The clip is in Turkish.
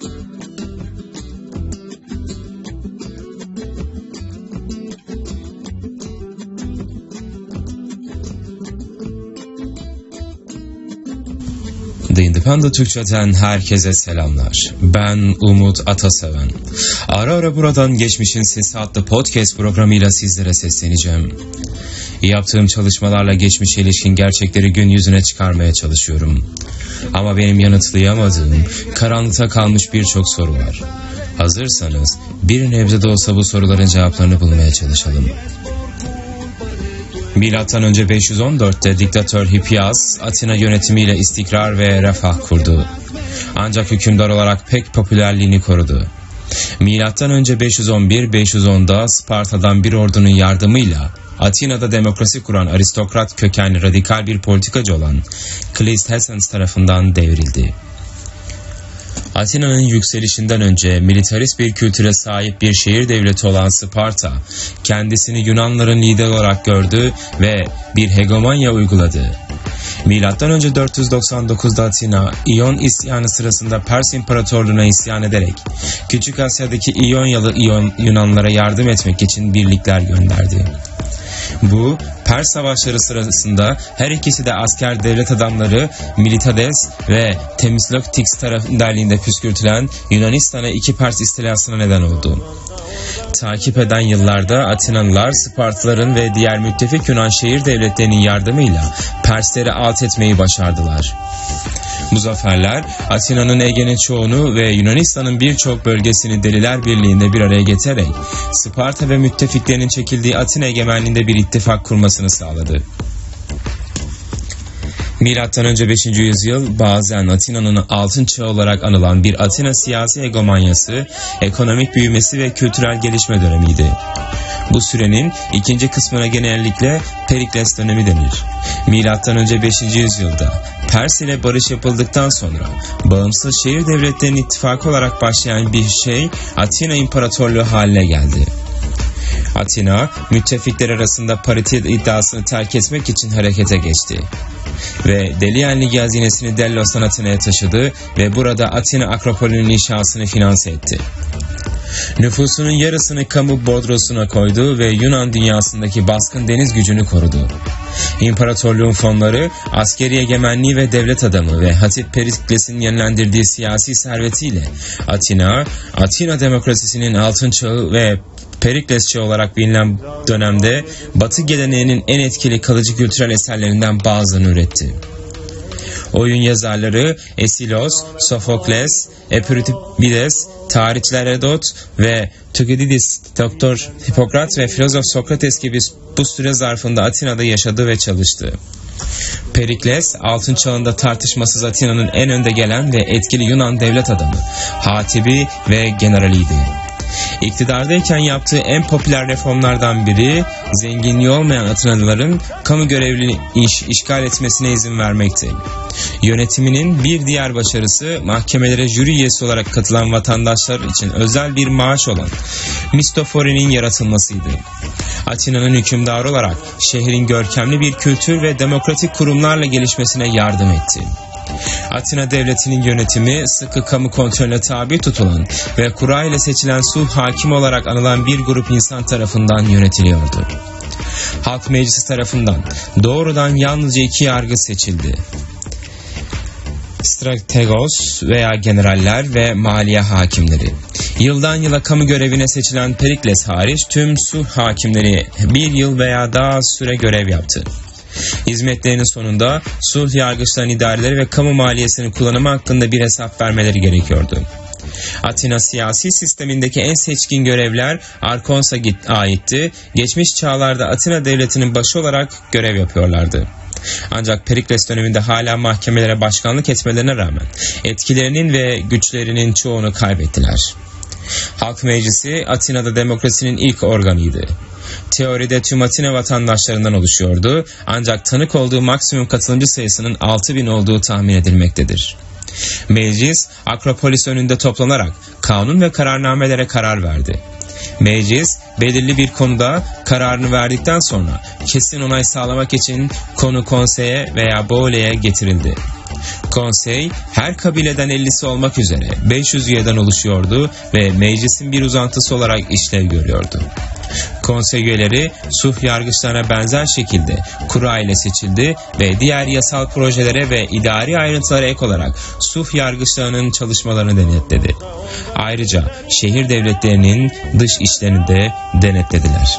Thank you. The Independent Türkçe'den herkese selamlar. Ben Umut Ataseven. Ara ara buradan Geçmişin Sesi adlı podcast programıyla sizlere sesleneceğim. Yaptığım çalışmalarla geçmişe ilişkin gerçekleri gün yüzüne çıkarmaya çalışıyorum. Ama benim yanıtlayamadığım, karanlıkta kalmış birçok soru var. Hazırsanız bir nebze de olsa bu soruların cevaplarını bulmaya çalışalım. Milattan önce 514'te diktatör Hippias Atina yönetimiyle istikrar ve refah kurdu. Ancak hükümdar olarak pek popülerliğini korudu. Milattan önce 511-510'da Sparta'dan bir ordunun yardımıyla Atina'da demokrasi kuran aristokrat kökenli radikal bir politikacı olan Cleisthenes tarafından devrildi. Atina'nın yükselişinden önce militarist bir kültüre sahip bir şehir devleti olan Sparta, kendisini Yunanların lider olarak gördü ve bir hegemonya uyguladı. Milattan önce 499'da Atina, İyon isyanı sırasında Pers İmparatorluğu'na isyan ederek Küçük Asya'daki İyonyalı İyon Yunanlara yardım etmek için birlikler gönderdi. Bu Pers savaşları sırasında her ikisi de asker devlet adamları Militades ve Themistokles tarafından püskürtülen Yunanistan'a iki Pers istilasına neden oldu. Takip eden yıllarda Atinalılar Spartalıların ve diğer müttefik Yunan şehir devletlerinin yardımıyla Persleri alt etmeyi başardılar. Bu zaferler Atina'nın Ege'nin çoğunu ve Yunanistan'ın birçok bölgesini Deliler Birliği'nde bir araya getirerek Sparta ve müttefiklerinin çekildiği Atina egemenliğinde bir ittifak kurmasını sağladı. Milattan önce 5. yüzyıl bazen Atina'nın altın çağı olarak anılan bir Atina siyasi egomanyası, ekonomik büyümesi ve kültürel gelişme dönemiydi. Bu sürenin ikinci kısmına genellikle Perikles dönemi denir. Milattan önce 5. yüzyılda Pers ile barış yapıldıktan sonra bağımsız şehir devletlerinin ittifakı olarak başlayan bir şey Atina İmparatorluğu haline geldi. Atina, müttefikler arasında parite iddiasını terk etmek için harekete geçti. Ve Delian Ligi hazinesini Dellos'tan Atina'ya taşıdı ve burada Atina Akropolü'nün inşasını finanse etti. Nüfusunun yarısını kamu bodrosuna koydu ve Yunan dünyasındaki baskın deniz gücünü korudu. İmparatorluğun fonları, askeri egemenliği ve devlet adamı ve Hatip Perikles'in yönlendirdiği siyasi servetiyle Atina, Atina demokrasisinin altın çağı ve Perikles çağı olarak bilinen dönemde Batı geleneğinin en etkili kalıcı kültürel eserlerinden bazılarını üretti. Oyun yazarları Esilos, Sofokles, Epikurides, tarihçiler Herodot ve Thukydides, Doktor Hipokrat ve filozof Sokrates gibi bu süre zarfında Atina'da yaşadı ve çalıştı. Perikles, altın çağında tartışmasız Atina'nın en önde gelen ve etkili Yunan devlet adamı, hatibi ve generaliydi. İktidardayken yaptığı en popüler reformlardan biri zenginliği olmayan Atinalıların kamu görevli iş işgal etmesine izin vermekti. Yönetiminin bir diğer başarısı mahkemelere jüri üyesi olarak katılan vatandaşlar için özel bir maaş olan Mistofori'nin yaratılmasıydı. Atina'nın hükümdarı olarak şehrin görkemli bir kültür ve demokratik kurumlarla gelişmesine yardım etti. Atina devletinin yönetimi sıkı kamu kontrolüne tabi tutulan ve kura ile seçilen sulh hakim olarak anılan bir grup insan tarafından yönetiliyordu. Halk Meclisi tarafından doğrudan yalnızca iki yargı seçildi. Strategos veya generaller ve maliye hakimleri. Yıldan yıla kamu görevine seçilen Perikles hariç tüm sulh hakimleri bir yıl veya daha süre görev yaptı. Hizmetlerinin sonunda sulh yargıçların idareleri ve kamu maliyesinin kullanımı hakkında bir hesap vermeleri gerekiyordu. Atina siyasi sistemindeki en seçkin görevler Arkons'a aitti. Geçmiş çağlarda Atina devletinin başı olarak görev yapıyorlardı. Ancak Perikles döneminde hala mahkemelere başkanlık etmelerine rağmen etkilerinin ve güçlerinin çoğunu kaybettiler. Halk Meclisi Atina'da demokrasinin ilk organıydı. Teoride tüm Atina vatandaşlarından oluşuyordu ancak tanık olduğu maksimum katılımcı sayısının 6000 olduğu tahmin edilmektedir. Meclis Akropolis önünde toplanarak kanun ve kararnamelere karar verdi. Meclis belirli bir konuda kararını verdikten sonra kesin onay sağlamak için konu konseye veya boğuleye getirildi. Konsey her kabileden 50'si olmak üzere 500 üyeden oluşuyordu ve meclisin bir uzantısı olarak işlev görüyordu. Konsey üyeleri suh yargıçlarına benzer şekilde kura ile seçildi ve diğer yasal projelere ve idari ayrıntılara ek olarak suh yargıçlarının çalışmalarını denetledi. Ayrıca şehir devletlerinin dış işlerini de denetlediler.